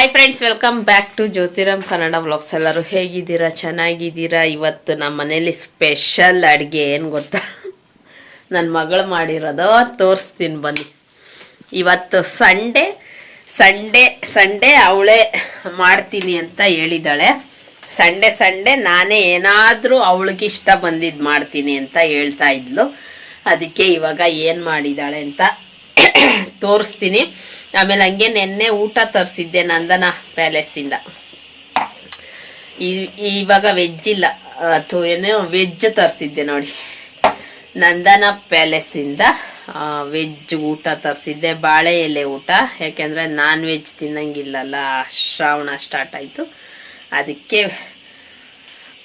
Hi friends welcome back to Jyothiram Kannada vlogs ಎಲ್ಲರೂ ಹೇಗಿದ್ದೀರಾ? ಚೆನ್ನಾಗಿದ್ದೀರಾ? ಇವತ್ತು ನಮ್ಮ ಮನೇಲಿ ಸ್ಪೆಷಲ್ ಅಡುಗೆ ಏನು ಗೊತ್ತಾ? ನನ್ನ ಮಗಳು ಮಾಡಿರೋದು ತೋರಿಸ್ತೀನಿ ಬನ್ನಿ. ಇವತ್ತು ಸಂಡೇ ಸಂಡೇ ಸಂಡೇ ಅವಳೇ ಮಾಡ್ತೀನಿ ಅಂತ ಹೇಳಿದಾಳೆ. ಸಂಡೇ ಸಂಡೇ ನಾನೇ ಏನಾದರೂ ಅವಳಿಗೆ ಇಷ್ಟ ಬಂದಿದ್ದು ಮಾಡ್ತೀನಿ ಅಂತ ಹೇಳ್ತಾ ಇದ್ಲು. ಅದಕ್ಕೆ ಇವಾಗ ಏನು ಮಾಡಿದಾಳೆ ಅಂತ ತೋರಿಸ್ತೀನಿ. ಆಮೇಲೆ ಹಂಗೆ ನೆನ್ನೆ ಊಟ ತರಿಸಿದ್ದೆ ನಂದನ ಪ್ಯಾಲೇಸಿಂದ. ಇವಾಗ ವೆಜ್ ಇಲ್ಲ ಅಥವಾ ಏನೋ ವೆಜ್ ತರಿಸಿದ್ದೆ ನೋಡಿ. ನಂದನ ಪ್ಯಾಲೇಸಿಂದ ವೆಜ್ ಊಟ ತರಿಸಿದ್ದೆ, ಬಾಳೆ ಎಲೆ ಊಟ. ಯಾಕೆಂದರೆ ನಾನ್ ವೆಜ್ ತಿನ್ನಂಗಿಲ್ಲಲ್ಲ, ಶ್ರಾವಣ ಸ್ಟಾರ್ಟ್ ಆಯಿತು. ಅದಕ್ಕೆ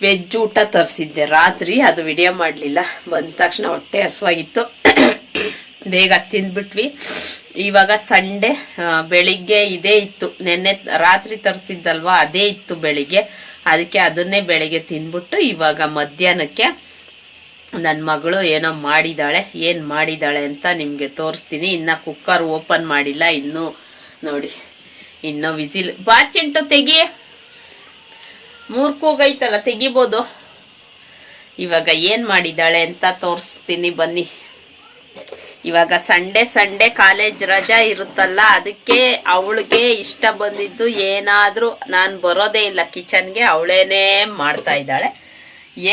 ವೆಜ್ ಊಟ ತರಿಸಿದ್ದೆ. ರಾತ್ರಿ ಅದು ವಿಡಿಯೋ ಮಾಡಲಿಲ್ಲ. ಬಂದ ತಕ್ಷಣ ಹೊಟ್ಟೆ ಹಸುವಾಗಿತ್ತು. ಬೇಗ ತಿಂದ್ಬಿಟ್ವಿ. ಇವಾಗ ಸಂಡೆ ಬೆಳಿಗ್ಗೆ ಇದೇ ಇತ್ತು. ನೆನ್ನೆ ರಾತ್ರಿ ತರಿಸಿದ್ದಲ್ವಾ, ಅದೇ ಇತ್ತು ಬೆಳಿಗ್ಗೆ. ಅದಕ್ಕೆ ಅದನ್ನೇ ಬೆಳಿಗ್ಗೆ ತಿನ್ಬಿಟ್ಟು ಇವಾಗ ಮಧ್ಯಾಹ್ನಕ್ಕೆ ನನ್ನ ಮಗಳು ಏನೋ ಮಾಡಿದ್ದಾಳೆ ಏನು ಮಾಡಿದ್ದಾಳೆ ಅಂತ ನಿಮಗೆ ತೋರಿಸ್ತೀನಿ. ಇನ್ನು ಕುಕ್ಕರ್ ಓಪನ್ ಮಾಡಿಲ್ಲ. ಇನ್ನೂ ನೋಡಿ, ಇನ್ನೂ ವಿಜಿಲ್ ಬಾಚ್ ಚಿಂಟು ತೆಗಿ. ಮೂರು ಕೂಗೈತಲ್ಲ ತೆಗಿಬೋದು. ಇವಾಗ ಏನು ಮಾಡಿದ್ದಾಳೆ ಅಂತ ತೋರಿಸ್ತೀನಿ ಬನ್ನಿ. ಇವಾಗ ಸಂಡೇ ಸಂಡೇ ಕಾಲೇಜ್ ರಜಾ ಇರುತ್ತಲ್ಲ, ಅದಕ್ಕೆ ಅವಳಿಗೆ ಇಷ್ಟ ಬಂದಿದ್ದು ಏನಾದ್ರೂ, ನಾನು ಬರೋದೇ ಇಲ್ಲ ಕಿಚನ್ಗೆ, ಅವಳೇನೇ ಮಾಡ್ತಾ ಇದ್ದಾಳೆ.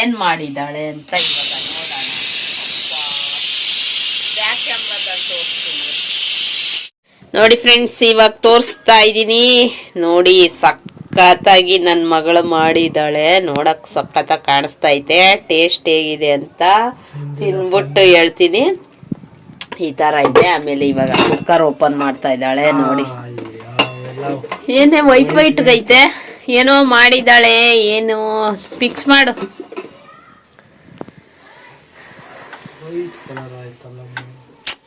ಏನ್ ಮಾಡಿದ್ದಾಳೆ ಅಂತ ನೋಡೋಣ. ನೋಡಿ ಫ್ರೆಂಡ್ಸ್ ಇವಾಗ ತೋರಿಸ್ತಾ ಇದ್ದೀನಿ. ನೋಡಿ, ಸಖತ್ತಾಗಿ ನನ್ನ ಮಗಳು ಮಾಡಿದ್ದಾಳೆ. ನೋಡಕ್ ಸಖತ್ತಾಗಿ ಕಾಣಿಸ್ತಾ ಐತೆ. ಟೇಸ್ಟ್ ಹೇಗಿದೆ ಅಂತ ತಿನ್ಬಿಟ್ಟು ಹೇಳ್ತೀನಿ. ಈ ತರ ಇದೆ. ಆಮೇಲೆ ಇವಾಗ ಕುಕ್ಕರ್ ಓಪನ್ ಮಾಡ್ತಾ ಇದ್ದಾಳೆ ನೋಡಿ. ಏನೇ ವೈಟ್ ವೈಟ್ ಐತೆ ಏನೋ ಮಾಡಿದಾಳೆ ಏನು? ಫಿಕ್ಸ್ ಮಾಡು.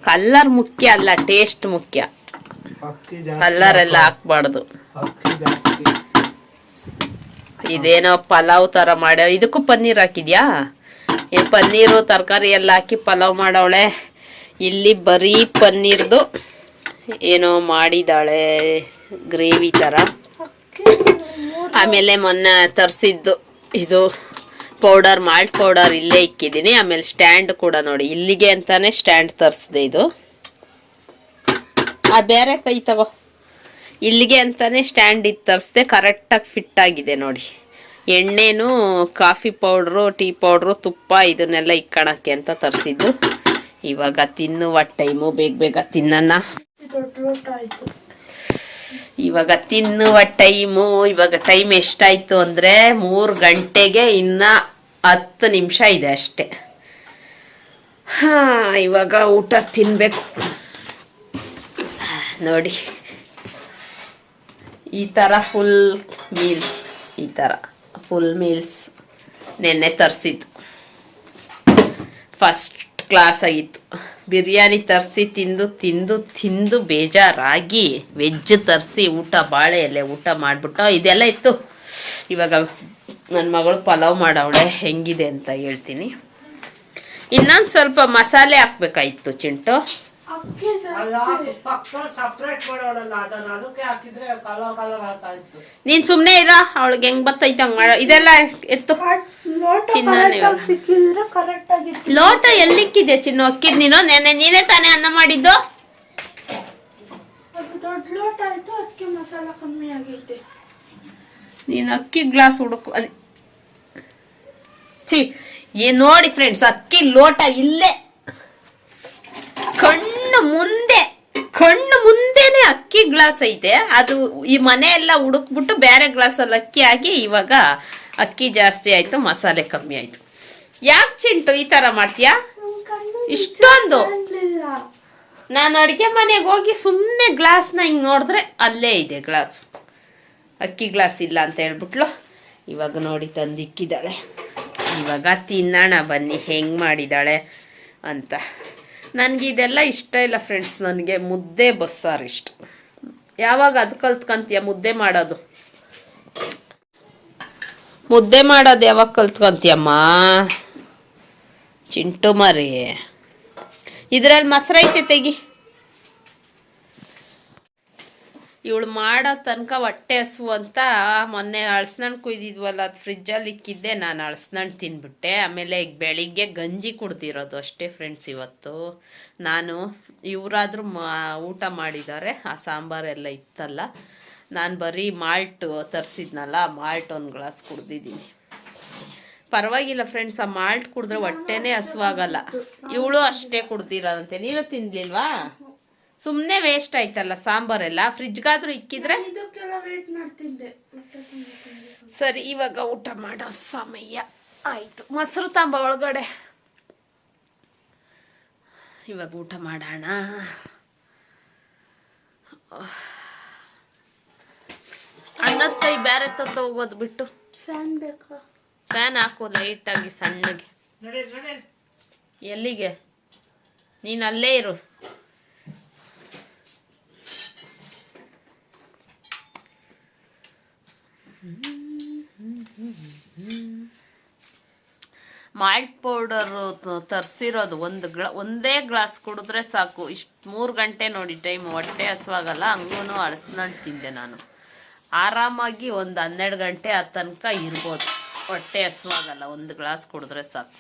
ಕಲ್ಲರ್ ಮುಖ್ಯ ಅಲ್ಲ ಟೇಸ್ಟ್ ಮುಖ್ಯ. ಕಲ್ಲರ್ ಎಲ್ಲ ಹಾಕ್ಬಾರ್ದು. ಇದೇನೋ ಪಲಾವ್ ತರ ಮಾಡ್ಯಾವ ಇದಕ್ಕೂ ಪನ್ನೀರ್ ಹಾಕಿದ್ಯಾ? ಏನ್ ಪನ್ನೀರು ತರಕಾರಿ ಎಲ್ಲ ಹಾಕಿ ಪಲಾವ್ ಮಾಡವಳೆ. ಇಲ್ಲಿ ಬರೀ ಪನ್ನೀರ್ದು ಏನೋ ಮಾಡಿದಾಳೆ, ಗ್ರೇವಿ ತರ. ಆಮೇಲೆ ಮೊನ್ನೆ ತರಿಸಿದ್ದು ಇದು ಪೌಡರ್, ಮಾಲ್ಟ್ ಪೌಡರ್ ಇಲ್ಲೇ ಇಕ್ಕಿದ್ದೀನಿ. ಆಮೇಲೆ ಸ್ಟ್ಯಾಂಡ್ ಕೂಡ ನೋಡಿ, ಇಲ್ಲಿಗೆ ಅಂತಾನೆ ಸ್ಟ್ಯಾಂಡ್ ತರಿಸಿದೆ ಇದು. ಅದು ಬೇರೆ ಕೈ ತಗೋ. ಇಲ್ಲಿಗೆ ಅಂತಾನೆ ಸ್ಟ್ಯಾಂಡ್ ಇದು ತರಿಸ್ದೆ, ಕರೆಕ್ಟಾಗಿ ಫಿಟ್ ಆಗಿದೆ ನೋಡಿ. ಎಣ್ಣೆನೂ ಕಾಫಿ ಪೌಡ್ರು, ಟೀ ಪೌಡ್ರು, ತುಪ್ಪ ಇದನ್ನೆಲ್ಲ ಇಕ್ಕೋಣಕ್ಕೆ ಅಂತ ತರಿಸಿದ್ದು. ಇವಾಗ ತಿನ್ನುವ ಟೈಮು, ಬೇಗ ಬೇಗ ತಿನ್ನೋಣ ಇವಾಗ ತಿನ್ನುವ ಟೈಮು, ಇವಾಗ ಟೈಮ್ ಎಷ್ಟಾಯ್ತು ಅಂದ್ರೆ ಮೂರು ಗಂಟೆಗೆ ಇನ್ನ ಹತ್ತು ನಿಮಿಷ ಇದೆ ಅಷ್ಟೆ. ಹಾ, ಇವಾಗ ಊಟ ತಿನ್ಬೇಕು. ನೋಡಿ, ಈ ಥರ ಫುಲ್ ಮೀಲ್ಸ್ ಈ ಥರ ಫುಲ್ ಮೀಲ್ಸ್ ನೆನ್ನೆ ತರಿಸಿದ್ದು. ಫಸ್ಟ್ ಕ್ಲಾಸ್ ಆಗಿತ್ತು. ಬಿರಿಯಾನಿ ತರಿಸಿ ತಿಂದು ತಿಂದು ತಿಂದು ಬೇಜಾರಾಗಿ ವೆಜ್ ತರಿಸಿ ಊಟ, ಬಾಳೆ ಎಲೆ ಊಟ ಮಾಡಿಬಿಟ್ಟು ಇದೆಲ್ಲ ಇತ್ತು. ಇವಾಗ ನನ್ನ ಮಗಳು ಪಲಾವ್ ಮಾಡವಳೆ, ಹೆಂಗಿದೆ ಅಂತ ಹೇಳ್ತೀನಿ. ಇನ್ನೊಂದು ಸ್ವಲ್ಪ ಮಸಾಲೆ ಹಾಕ್ಬೇಕಾಯಿತು ಚಿಂಟು. ಸಪ್ರೇಟ್ ಮಾಡೋಣಲ್ಲ ಅದನ್ನ ಅದಕ್ಕೆ ಹಾಕಿದ್ರೆ ಕಲರ್ ಕಲರ್ ಆಗ್ತಾ ಇತ್ತು ನೀನ್ ಸುಮ್ನೆ ಇರ ಅವಳಿಗೆ ಹೆಂಗ್ ಬರ್ತೈತೆ ಹಂಗ್ ಮಾಡ. ಇದೆಲ್ಲ ಎತ್ತು. ಲೋಟ ಸಿಕ್ಕಿದ್ರೆ ಕರೆಕ್ಟ್ ಎಲ್ಲಿಕ್ಕಿದೆ ಚಿನ್ನು? ಅಕ್ಕಿದ್ ನೀನು? ನೆನೆ ನೀನೇ ತಾನೇ ಅನ್ನ ಮಾಡಿದ್ದು? ಅದು ದೊಡ್ಡ ಲೋಟ ಆಯ್ತು ಅದಕ್ಕೆ ಮಸಾಲ ಕಮ್ಮಿ ಆಗೈತೆ. ನೀನು ಅಕ್ಕಿ ಗ್ಲಾಸ್ ಹುಡುಕು ಅದ್- ಛೀ ಏ ನೋಡಿ ಫ್ರೆಂಡ್ಸ್ ಅಕ್ಕಿ ಲೋಟ ಇಲ್ಲೇ. ಕಣ್ಣು ಮುಂದೆ ಕಣ್ಣು ಮುಂದೆನೆ ಅಕ್ಕಿ ಗ್ಲಾಸ್ ಐತೆ. ಅದು ಈ ಮನೆ ಎಲ್ಲ ಹುಡುಕ್ಬಿಟ್ಟು ಬೇರೆ ಗ್ಲಾಸಲ್ಲಿ ಅಕ್ಕಿ ಆಗಿ ಇವಾಗ ಅಕ್ಕಿ ಜಾಸ್ತಿ ಆಯ್ತು ಮಸಾಲೆ ಕಮ್ಮಿ ಆಯ್ತು. ಯಾಕೆ ಚಿಂಟು ಈ ತರ ಮಾಡ್ತೀಯಾ? ಇಷ್ಟೊಂದು. ನಾನು ಅಡುಗೆ ಮನೆಗೆ ಹೋಗಿ ಸುಮ್ಮನೆ ಗ್ಲಾಸ್ನ ಹಿಂಗೆ ನೋಡಿದ್ರೆ ಅಲ್ಲೇ ಇದೆ ಗ್ಲಾಸ್. ಅಕ್ಕಿ ಗ್ಲಾಸ್ ಇಲ್ಲ ಅಂತ ಹೇಳ್ಬಿಟ್ಲು. ಇವಾಗ ನೋಡಿ ತಂದಿಕ್ಕಿದ್ದಾಳೆ. ಇವಾಗ ತಿನ್ನೋಣ ಬನ್ನಿ ಹೆಂಗೆ ಮಾಡಿದ್ದಾಳೆ ಅಂತ. ನನಗೆ ಇದೆಲ್ಲ ಇಷ್ಟ ಇಲ್ಲ ಫ್ರೆಂಡ್ಸ್ ನನಗೆ ಮುದ್ದೆ ಬಸ್ಸಾರು ಇಷ್ಟ. ಯಾವಾಗ ಅದು ಕಲ್ತ್ಕೊಂತೀಯ ಮುದ್ದೆ ಮಾಡೋದು? ಮುದ್ದೆ ಮಾಡೋದು ಯಾವಾಗ ಕಲ್ತ್ಕೊಂತೀಯಮ್ಮ? ಚಿಂಟು ಮರಿ. ಇದ್ರಲ್ಲಿ ಮೊಸರೈತೆ ತೆಗಿ. ಇವಳು ಮಾಡೋ ತನಕ ಹೊಟ್ಟೆ ಹಸು ಅಂತ ಮೊನ್ನೆ ಅಳ್ಸ್ನಣ್ಣು ಕುಯ್ದಿದ್ವಲ್ಲ, ಅದು ಫ್ರಿಜ್ಜಲ್ಲಿ ಇಕ್ಕಿದ್ದೆ ನಾನು ಅಳ್ಸ್ನಣ್ಣು ತಿನ್ಬಿಟ್ಟೆ. ಆಮೇಲೆ ಈಗ ಬೆಳಿಗ್ಗೆ ಗಂಜಿ ಕುಡ್ದಿರೋದು ಅಷ್ಟೇ ಫ್ರೆಂಡ್ಸ್ ಇವತ್ತು. ನಾನು ಇವರಾದರೂ ಮಾ, ಊಟ ಮಾಡಿದ್ದಾರೆ, ಆ ಸಾಂಬಾರೆಲ್ಲ ಇತ್ತಲ್ಲ. ನಾನು ಬರೀ ಮಾಲ್ಟು ತರಿಸಿದ್ನಲ್ಲ ಮಾಲ್ಟ್ ಒಂದು ಗ್ಲಾಸ್ ಕುಡ್ದಿದ್ದೀನಿ. ಪರವಾಗಿಲ್ಲ ಫ್ರೆಂಡ್ಸ್ ಆ ಮಾಲ್ಟ್ ಕುಡಿದ್ರೆ ಹೊಟ್ಟೆನೇ ಹಸುವಾಗಲ್ಲ. ಇವಳು ಅಷ್ಟೇ ಕುಡ್ದಿರೋದಂತೆ. ನೀನು ತಿನ್ಲಿಲ್ವಾ? ಸುಮ್ಮನೆ ವೇಸ್ಟ್ ಆಯ್ತಲ್ಲ ಸಾಂಬಾರೆಲ್ಲ? ಫ್ರಿಜ್ಗಾದ್ರೂ ಇಕ್ಕಿದ್ರೆ. ಸರಿ ಇವಾಗ ಊಟ ಮಾಡೋ ಸಮಯ ಆಯ್ತು. ಮೊಸರು ತಾಂಬ ಒಳಗಡೆ. ಇವಾಗ ಊಟ ಮಾಡೋಣ. ಅಣ್ಣದ ಕೈ ಬೇರೆ ತತ್ತ ಹೋಗೋದು ಬಿಟ್ಟು. ಫ್ಯಾನ್ ಬೇಕಾ? ಫ್ಯಾನ್ ಹಾಕು ಲೈಟಾಗಿ ಸಣ್ಣಗೆ. ನಡಿ ನಡಿ. ಎಲ್ಲಿಗೆ? ನೀನು ಅಲ್ಲೇ ಇರು. ಮಾಲ್ಟ್ ಪೌಡರು ತರಿಸಿರೋದು ಒಂದು ಗ್ಲಾ, ಒಂದೇ ಗ್ಲಾಸ್ ಕುಡಿದ್ರೆ ಸಾಕು. ಇಷ್ಟು ಮೂರು ಗಂಟೆ ನೋಡಿ ಟೈಮ್ ಹೊಟ್ಟೆ ಹಸುವಾಗಲ್ಲ ಹಂಗೂ ಅಳಸ್ನಂಡು ತಿಂದೆ ನಾನು. ಆರಾಮಾಗಿ ಒಂದು ಹನ್ನೆರಡು ಗಂಟೆ ಆ ತನಕ ಇರ್ಬೋದು. ಹೊಟ್ಟೆ ಹಸುವಾಗಲ್ಲ, ಒಂದು ಗ್ಲಾಸ್ ಕುಡಿದ್ರೆ ಸಾಕು.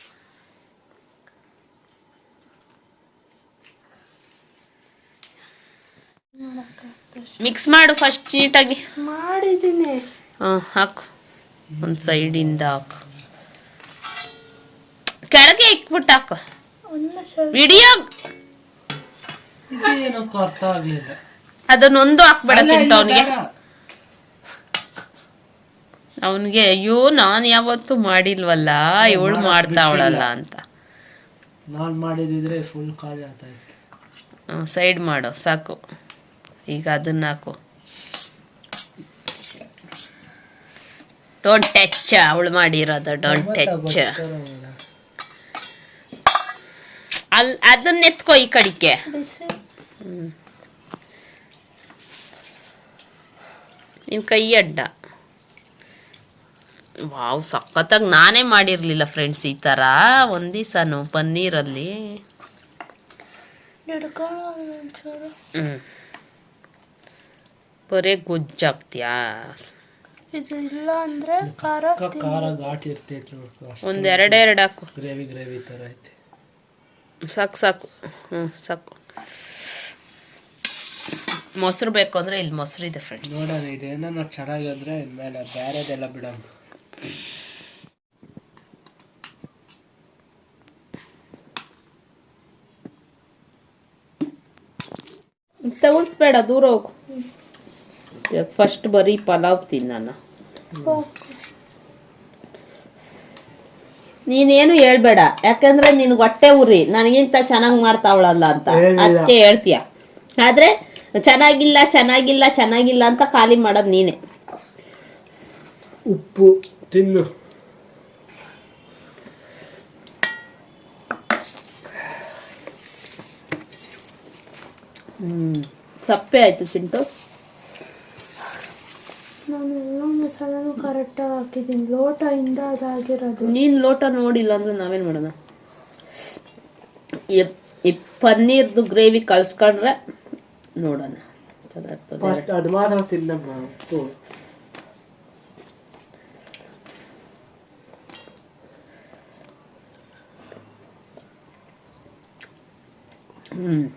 ಮಿಕ್ಸ್ ಮಾಡು ಫಸ್ಟ್ ನೀಟಾಗಿ ಮಾಡಿದ್ದೀನಿ. ಹಾಕು. ಒಂದು ಸೈಡಿಂದ ಹಾಕು. ಕೆಳಗೆ ಇಕ್ಬಿಟ್ಟು ಹಾಕು. ವಿಡಿಯೋ ಅರ್ಥ ಆಗ್ಲಿಲ್ಲ. ಅದನ್ನೊಂದು ಹಾಕ್ಬೇಡ ತಿಂತ ಅವನಿಗೆ. ಅವನಿಗೆ ಅಯ್ಯೋ ನಾನು ಯಾವತ್ತು ಮಾಡಿಲ್ವಲ್ಲ? ಇವಳು ಮಾಡ್ತಾವಳಲ್ಲ. ಅಂತ. ನಾನ್ ಮಾಡಿದಿದ್ರೆ ಫುಲ್ ಖಾಲಿ ಆಗ್ತಾ ಇತ್ತು ಸೈಡ್ ಮಾಡು ಸಾಕು. ಈಗ ಅದನ್ನ ಹಾಕು. ಡೋಂಟ್ ಟಚ್ ಅವಳು ಮಾಡಿರೋದು. ಡೋಂಟ್ ಟಚ್ ಅಲ್ಲಿ ಅದನ್ನ ಎತ್ಕೋ ಈ ಕಡಿಕೆ ನಿನ್ ನಿನ್ನ ಕೈ ಅಡ್ಡ. ವಾವ್ ಸಖತ್ತಾಗಿ ನಾನೇ ಮಾಡಿರಲಿಲ್ಲ ಫ್ರೆಂಡ್ಸ್ ಈ ಥರ ಒಂದು ದಿವಸನು ಪನ್ನೀರಲ್ಲಿ. ಬರೀ ಗೊಜ್ಜಾಗ್ತೀಯಾ? ಇದು ಇಲ್ಲ ಅಂದ್ರೆ ಖಾರ ಖಾರ ಘಾಟ್ ಇರ್ತೈತೆ ನೋಡ್ಕೊ ಒಂದು ಎರಡೆರಡು ಹಾಕು. ಗ್ರೇವಿ ಗ್ರೇವಿ ತರ ಐತೆ. ಸಾಕು ಸಾಕು. ಹ್ಞೂ ಸಾಕು. ಮೊಸರು ಬೇಕು ಅಂದರೆ ಇಲ್ಲಿ ಮೊಸರು ಇದೆ ಫ್ರೆಂಡ್ಸ್ ನೋಡೋಣ ಚೆನ್ನಾಗಿ ಚೆನ್ನಾಗಿದ್ರೆ ಇನ್ಮೇಲೆ ಬೇರೆದೆಲ್ಲ ಬಿಡೋಣ. ತಗೊಳ್ಸ್ಬೇಡ ದೂರ ಹೋಗು. ಇವಾಗ ಫಸ್ಟ್ ಬರೀ ಪಲಾವ್ ತಿನ್ನ ನೀನೇನು ಹೇಳ್ಬೇಡ. ಯಾಕಂದ್ರೆ ನೀನ್ ಹೊಟ್ಟೆ ಉರಿ. ನನಗಿಂತ ಚೆನ್ನಾಗಿ ಮಾಡ್ತಾವಳಲ್ಲ ಅಂತ. ಅದಕ್ಕೆ ಹೇಳ್ತೀಯ. ಆದ್ರೆ ಚೆನ್ನಾಗಿಲ್ಲ ಚೆನ್ನಾಗಿಲ್ಲ ಚೆನ್ನಾಗಿಲ್ಲ ಅಂತ ಖಾಲಿ ಮಾಡೋದು ನೀನೆ. ಉಪ್ಪು ತಿನ್ನು. ಹ್ಮ್. ಸಪ್ಪೆ ಆಯ್ತು ಚಿಂಟು. ನಾನು ಎಲ್ಲ ಮಸಾಲಾನು ಕರೆಕ್ಟಾಗಿ ಹಾಕಿದ್ದೀನಿ. ಇಂದ ಅದಾಗಿರೋದು. ನೀನ್ ಲೋಟ ನೋಡಿಲ್ಲ ಅಂದ್ರೆ ನಾವೇನ್ ಮಾಡೋಣ ಈ- ಈ ಪನ್ನೀರ್ದು ಗ್ರೇವಿ ಕಳ್ಸ್ಕೊಂಡ್ರೆ ನೋಡೋಣ. ಅದು ಮಾತ್ರ ಹ್ಮ್.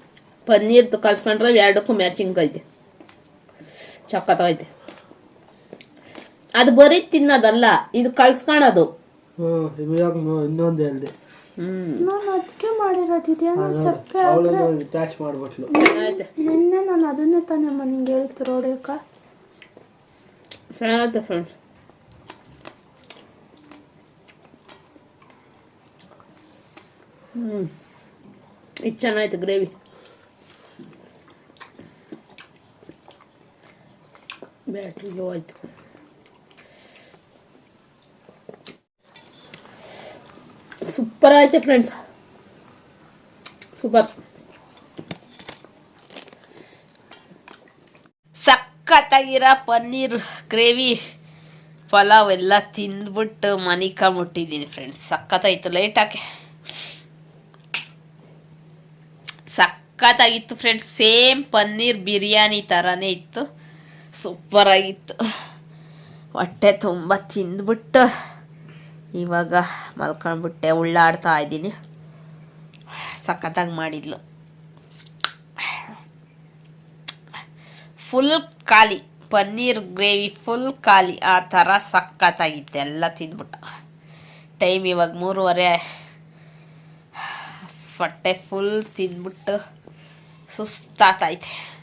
ಪನ್ನೀರ್ದು ಕಳ್ಸ್ಕೊಂಡ್ರೆ ಎರಡಕ್ಕೂ ಮ್ಯಾಚಿಂಗ್ ಐತೆ. ಚಕ್ಕತ್ತಾಗೈತೆ. ಅದು ಬರೀ ತಿನ್ನೋದಲ್ಲ ಇದು ಕಳ್ಸ್ಕೊಳೋದು. ಹ್ಮ್ ಇನ್ನೊಂದು ಹೇಳ್ದೆ. ನಾನು ಅದಕ್ಕೆ ಸಪ್ಪೆ ಆದ್ರೆ ಮಾಡ್ಬಿಟ್ಲು. ನಿನ್ನೆ ನಾನು ಅದನ್ನೇ ತಾನೇ ಮನೆಗೆ ಫ್ರೆಂಡ್ಸ್ ಹ್ಮ್. ಇದು ಚೆನ್ನಾಯ್ತು ಗ್ರೇವಿ. ಬ್ಯಾಟ್ರಿ ಲೋ ಆಯ್ತು ಸೂಪರ್ ಆಯ್ತು ಫ್ರೆಂಡ್ಸ್ ಸೂಪರ್ ಸಕ್ಕತ್ತಾಗಿರ ಪನ್ನೀರ್ ಗ್ರೇವಿ ಪಲಾವ್ ಎಲ್ಲ ತಿಂದ್ಬಿಟ್ಟು ಮನಿಕ ಮುಟ್ಟಿದ್ದೀನಿ ಫ್ರೆಂಡ್ಸ್ ಸಖತ್ತಾಯ್ತು ಲೈಟಾಕೆ ಸಖತ್ತಾಗಿತ್ತು ಫ್ರೆಂಡ್ಸ್ ಸೇಮ್ ಪನ್ನೀರ್ ಬಿರಿಯಾನಿ ಥರನೇ ಇತ್ತು. ಸೂಪರ್ ಆಗಿತ್ತು. ಹೊಟ್ಟೆ ತುಂಬ ತಿಂದ್ಬಿಟ್ಟು. ಇವಾಗ ಮಲ್ಕೊಂಡ್ಬಿಟ್ಟೆ, ಉಳ್ಳಾಡ್ತಾ ಇದ್ದೀನಿ. ಸಖತ್ತಾಗಿ ಮಾಡಿದ್ಲು. ಫುಲ್ ಖಾಲಿ, ಪನ್ನೀರ್ ಗ್ರೇವಿ ಫುಲ್ ಖಾಲಿ, ಆ ಥರ ಸಖತ್ತಾಗಿತ್ತು, ಎಲ್ಲ ತಿಂದ್ಬಿಟ್ಟು. ಟೈಮ್ ಇವಾಗ ಮೂರುವರೆ. ಸೊಟ್ಟೆ ಫುಲ್ ತಿಂದ್ಬಿಟ್ಟು ಸುಸ್ತಾತೈತೆ.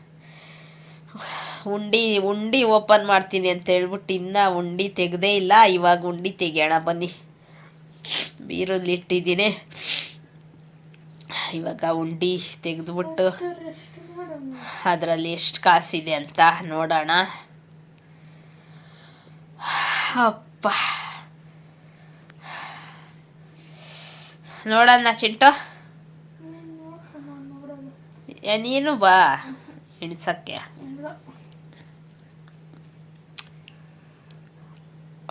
ಉಂಡಿ ಉಂಡಿ ಓಪನ್ ಮಾಡ್ತೀನಿ ಅಂತ ಹೇಳ್ಬಿಟ್ಟು ಇನ್ನ ಉಂಡಿ ತೆಗ್ದೇ ಇಲ್ಲ. ಇವಾಗ ಉಂಡಿ ತೆಗಿಯೋಣ ಬನ್ನಿ. ಬೀರಲ್ಲಿ ಇಟ್ಟಿದ್ದೀನಿ. ಇವಾಗ ಉಂಡಿ ತೆಗೆದ್ಬಿಟ್ಟು ಅದರಲ್ಲಿ ಎಷ್ಟು ಕಾಸಿದೆ ಅಂತ ನೋಡೋಣ. ಅಪ್ಪ. ನೋಡೋಣ ಚಿಂಟು. ನೀನ್ ಬಾ. ಇಡ್ಸಕ್ಕೆ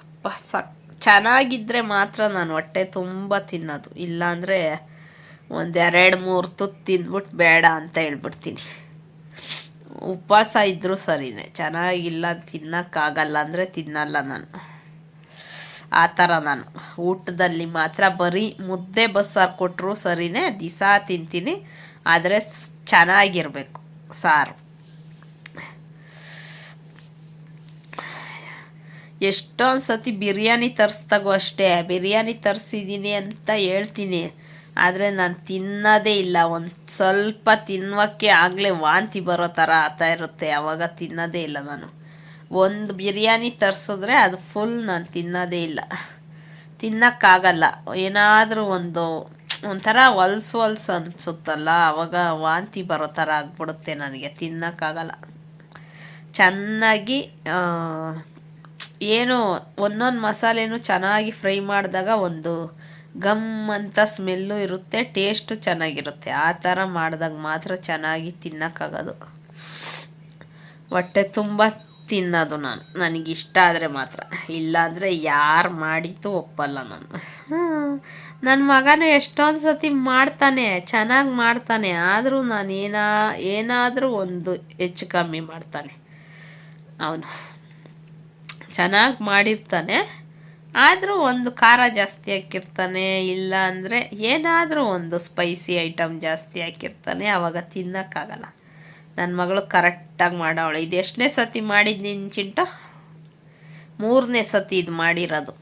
ಅಪ್ಪ, ಸಕ್ ಚೆನ್ನಾಗಿದ್ರೆ ಮಾತ್ರ ನಾನು ಹೊಟ್ಟೆ ತುಂಬ ತಿನ್ನೋದು. ಇಲ್ಲಾಂದರೆ ಒಂದೆರಡು ಮೂರು ತುತ್ತು ತಿಂದ್ಬಿಟ್ಟು ಬೇಡ ಅಂತ ಹೇಳ್ಬಿಡ್ತೀನಿ. ಉಪವಾಸ ಇದ್ದರೂ ಸರಿನೇ. ಚೆನ್ನಾಗಿಲ್ಲ ತಿನ್ನೋಕ್ಕಾಗಲ್ಲ ಅಂದರೆ ತಿನ್ನಲ್ಲ ನಾನು. ಆ ಥರ ನಾನು. ಊಟದಲ್ಲಿ ಮಾತ್ರ ಬರೀ ಮುದ್ದೆ ಬಸ್ಸಾರು ಕೊಟ್ಟರು ಸರಿನೇ ದಿಸ ತಿಂತೀನಿ. ಆದರೆ ಚೆನ್ನಾಗಿರ್ಬೇಕು. ಸಾರು. ಎಷ್ಟೊಂದು ಸತಿ ಬಿರಿಯಾನಿ ತರಿಸ್ದಾಗೂ ಅಷ್ಟೇ, ಬಿರಿಯಾನಿ ತರಿಸಿದ್ದೀನಿ ಅಂತ ಹೇಳ್ತೀನಿ. ಆದರೆ ನಾನು ತಿನ್ನೋದೇ ಇಲ್ಲ, ಒಂದು ಸ್ವಲ್ಪ ತಿನ್ನೋಕ್ಕೆ ಆಗಲೇ ವಾಂತಿ ಬರೋ ಥರ ಆಗ್ತಾ ಇರುತ್ತೆ ಆವಾಗ ತಿನ್ನೋದೇ ಇಲ್ಲ ನಾನು. ಒಂದು ಬಿರಿಯಾನಿ ತರಿಸಿದ್ರೆ ಅದು ಫುಲ್ ನಾನು ತಿನ್ನೋದೇ ಇಲ್ಲ. ತಿನ್ನೋಕ್ಕಾಗಲ್ಲ, ಏನಾದರೂ ಒಂದು ಒಂಥರ ಹೊಲ್ಸು ಹೊಲ್ಸು ಅನ್ಸುತ್ತಲ್ಲ, ಅವಾಗ ವಾಂತಿ ಬರೋ ಥರ ಆಗ್ಬಿಡುತ್ತೆ ನನಗೆ, ತಿನ್ನೋಕ್ಕಾಗಲ್ಲ. ಚೆನ್ನಾಗಿ ಏನು ಒಂದೊಂದು ಮಸಾಲೆನೂ ಚೆನ್ನಾಗಿ ಫ್ರೈ ಮಾಡಿದಾಗ ಒಂದು ಗಮ್ ಅಂತ ಸ್ಮೆಲ್ಲು ಇರುತ್ತೆ, ಟೇಸ್ಟು ಚೆನ್ನಾಗಿರುತ್ತೆ. ಆ ಥರ ಮಾಡಿದಾಗ ಮಾತ್ರ ಚೆನ್ನಾಗಿ ತಿನ್ನೋಕ್ಕಾಗೋದು. ಹೊಟ್ಟೆ ತುಂಬ ತಿನ್ನೋದು ನಾನು, ನನಗಿಷ್ಟ ಆದರೆ ಮಾತ್ರ. ಇಲ್ಲಾಂದರೆ ಯಾರು ಮಾಡಿದ್ದು ಒಪ್ಪಲ್ಲ ನಾನು. ನನ್ನ ಮಗನು ಎಷ್ಟೊಂದು ಸತಿ ಮಾಡ್ತಾನೆ, ಚೆನ್ನಾಗಿ ಮಾಡ್ತಾನೆ, ಆದರೂ ನಾನು ಏನ, ಏನಾದರೂ ಒಂದು ಹೆಚ್ಚು ಕಮ್ಮಿ ಮಾಡ್ತಾನೆ. ಅವನು ಚೆನ್ನಾಗಿ ಮಾಡಿರ್ತಾನೆ, ಆದರೂ ಒಂದು ಖಾರ ಜಾಸ್ತಿ ಹಾಕಿರ್ತಾನೆ, ಇಲ್ಲ ಅಂದರೆ ಏನಾದರೂ ಒಂದು ಸ್ಪೈಸಿ ಐಟಮ್ ಜಾಸ್ತಿ ಹಾಕಿರ್ತಾನೆ ಆವಾಗ ತಿನ್ನೋಕ್ಕಾಗಲ್ಲ. ನನ್ನ ಮಗಳು ಕರೆಕ್ಟಾಗಿ ಮಾಡೋವಳು. ಇದು ಎಷ್ಟನೇ ಸತಿ ಮಾಡಿದ್ದು ನಿನ್ನ ಚಿಂಟ? ಮೂರನೇ ಸತಿ ಇದು ಮಾಡಿರೋದು.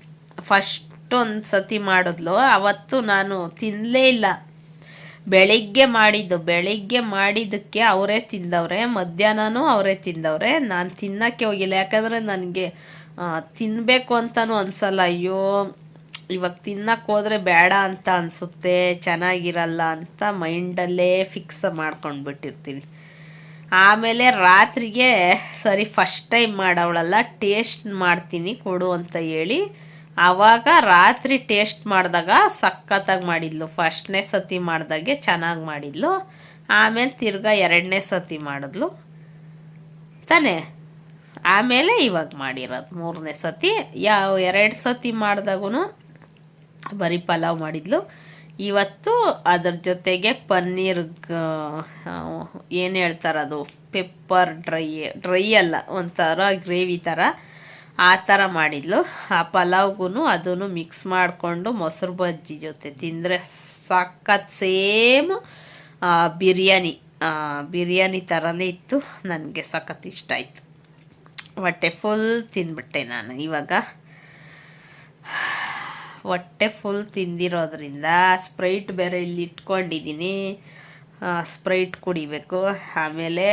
ಫಸ್ಟ್ ಒಂದು ಸತಿ ಮಾಡಿದ್ಲು ಅವತ್ತು ನಾನು ತಿನ್ನಲೇ ಇಲ್ಲ. ಬೆಳಿಗ್ಗೆ ಮಾಡಿದ್ದು, ಬೆಳಿಗ್ಗೆ ಮಾಡಿದ್ದಕ್ಕೆ ಅವರೇ ತಿಂದವ್ರೆ, ಮಧ್ಯಾಹ್ನನೂ ಅವರೇ ತಿಂದವ್ರೆ. ನಾನು ತಿನ್ನಕ್ಕೆ ಹೋಗಿಲ್ಲ, ಯಾಕಂದರೆ ನನಗೆ ತಿನ್ನಬೇಕು ಅಂತಲೂ ಅನ್ಸಲ್ಲ. ಅಯ್ಯೋ, ಇವಾಗ ತಿನ್ನಕ್ಕೆ ಹೋದರೆ ಬೇಡ ಅಂತ ಅನಿಸುತ್ತೆ, ಚೆನ್ನಾಗಿರಲ್ಲ ಅಂತ ಮೈಂಡಲ್ಲೇ ಫಿಕ್ಸ್ ಮಾಡ್ಕೊಂಡ್ಬಿಟ್ಟಿರ್ತೀನಿ. ಆಮೇಲೆ ರಾತ್ರಿಗೆ ಸರಿ ಫಸ್ಟ್ ಟೈಮ್ ಮಾಡವಳಲ್ಲ ಟೇಸ್ಟ್ ಮಾಡ್ತೀನಿ, ಕೊಡು ಅಂತ ಹೇಳಿ ಆವಾಗ ರಾತ್ರಿ ಟೇಸ್ಟ್ ಮಾಡಿದಾಗ ಸಖತ್ತಾಗಿ ಮಾಡಿದ್ಲು. ಫಸ್ಟ್ನೇ ಸತಿ ಮಾಡಿದಾಗೆ ಚೆನ್ನಾಗಿ ಮಾಡಿದ್ಲು. ಆಮೇಲೆ ತಿರ್ಗಾ ಎರಡನೇ ಸತಿ ಮಾಡಿದ್ಲು. ತಾನೇ? ಆಮೇಲೆ ಇವಾಗ ಮಾಡಿರೋದು ಮೂರನೇ ಸತಿ. ಯಾವ ಎರಡು ಸತಿ ಮಾಡಿದಾಗೂ ಬರೀ ಪಲಾವ್ ಮಾಡಿದ್ಲು. ಇವತ್ತು ಅದ್ರ ಜೊತೆಗೆ ಪನ್ನೀರ್ ಏನು ಹೇಳ್ತಾರದು ಪೆಪ್ಪರ್ ಡ್ರೈ ಡ್ರೈ ಅಲ್ಲ, ಒಂಥರ ಗ್ರೇವಿ ಥರ ಆ ಥರ ಮಾಡಿದ್ಲು. ಆ ಪಲಾವ್ಗೂ ಅದನ್ನು ಮಿಕ್ಸ್ ಮಾಡಿಕೊಂಡು ಮೊಸರು ಬಜ್ಜಿ ಜೊತೆ ತಿಂದರೆ ಸಖತ್ ಸೇಮ್ ಬಿರಿಯಾನಿ. ಬಿರಿಯಾನಿ ಥರನೇ ಇತ್ತು. ನನಗೆ ಸಖತ್ ಇಷ್ಟ ಆಯಿತು. ಹೊಟ್ಟೆ ಫುಲ್ ತಿಂದ್ಬಿಟ್ಟೆ ನಾನು ಇವಾಗ. ಹೊಟ್ಟೆ ಫುಲ್ ತಿಂದಿರೋದ್ರಿಂದ ಸ್ಪ್ರೈಟ್ ಬೇರೆ ಇಲ್ಲಿ ಇಟ್ಕೊಂಡಿದ್ದೀನಿ. ಸ್ಪ್ರೈಟ್ ಕುಡಿಬೇಕು. ಆಮೇಲೆ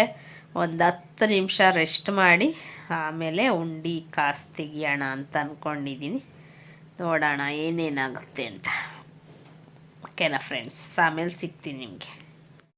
ಒಂದು ಹತ್ತು ನಿಮಿಷ ರೆಸ್ಟ್ ಮಾಡಿ ಆಮೇಲೆ ಉಂಡಿ ಕಾಸು ತೆಗಿಯೋಣ ಅಂತ ಅಂದ್ಕೊಂಡಿದ್ದೀನಿ ನೋಡೋಣ ಏನೇನಾಗುತ್ತೆ ಅಂತ. ಓಕೆನಾ ಫ್ರೆಂಡ್ಸ್ ಆಮೇಲೆ ಸಿಗ್ತೀನಿ ನಿಮಗೆ.